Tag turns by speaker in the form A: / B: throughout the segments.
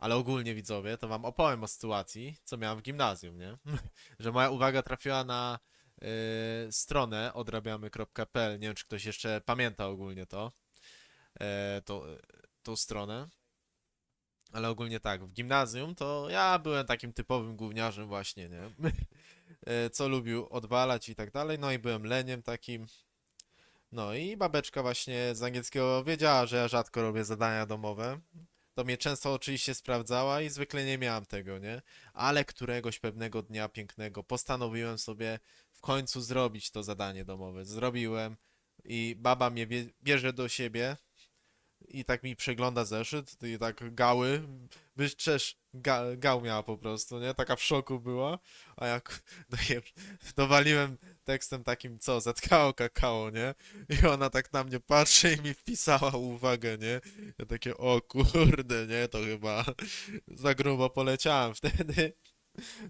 A: Ale ogólnie widzowie, to wam opowiem o sytuacji, co miałem w gimnazjum, nie? Że moja uwaga trafiła na y, stronę odrabiamy.pl. Nie wiem, czy ktoś jeszcze pamięta ogólnie to. E, to tą stronę. Ale ogólnie tak, w gimnazjum to ja byłem takim typowym gówniarzem właśnie, nie? E, Co lubił odwalać i tak dalej, no i byłem leniem takim. No i babeczka właśnie z angielskiego wiedziała, że ja rzadko robię zadania domowe. To mnie często oczywiście sprawdzała i zwykle nie miałem tego, nie? Ale któregoś pewnego dnia pięknego postanowiłem sobie w końcu zrobić to zadanie domowe. Zrobiłem i baba mnie bie- bierze do siebie i tak mi przegląda zeszyt i tak gały, wyszczesz, ga, gał miała po prostu, nie? Taka w szoku była, a jak doje, dowaliłem tekstem takim, co, zatkało kakao, nie? I ona tak na mnie patrzy i mi wpisała uwagę, nie? Ja takie, o kurde, nie? To chyba za grubo poleciałem wtedy.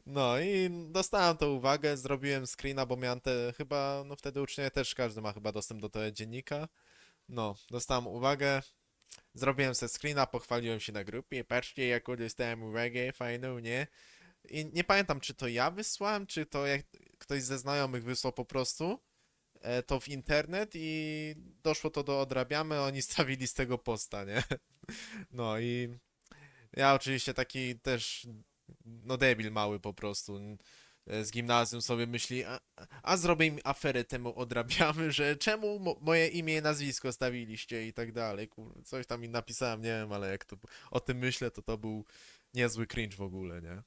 A: No i dostałem tą uwagę, zrobiłem screena, bo miałem te, chyba, no wtedy uczniowie też, każdy ma chyba dostęp do tego dziennika. No, dostałem uwagę, zrobiłem sobie screena, pochwaliłem się na grupie, patrzcie jaką dostałem uwagę, fajną, nie? I nie pamiętam, czy to ja wysłałem, czy to jak ktoś ze znajomych wysłał po prostu e, to w internet i doszło to do odrabiamy, oni stawili z tego posta, nie? No i ja oczywiście taki też, no debil mały po prostu e, z gimnazjum sobie myśli, a, a zrobię im aferę temu odrabiamy, że czemu mo moje imię i nazwisko stawiliście i tak dalej, kur... coś tam im napisałem, nie wiem, ale jak to o tym myślę, to to był niezły cringe w ogóle, nie?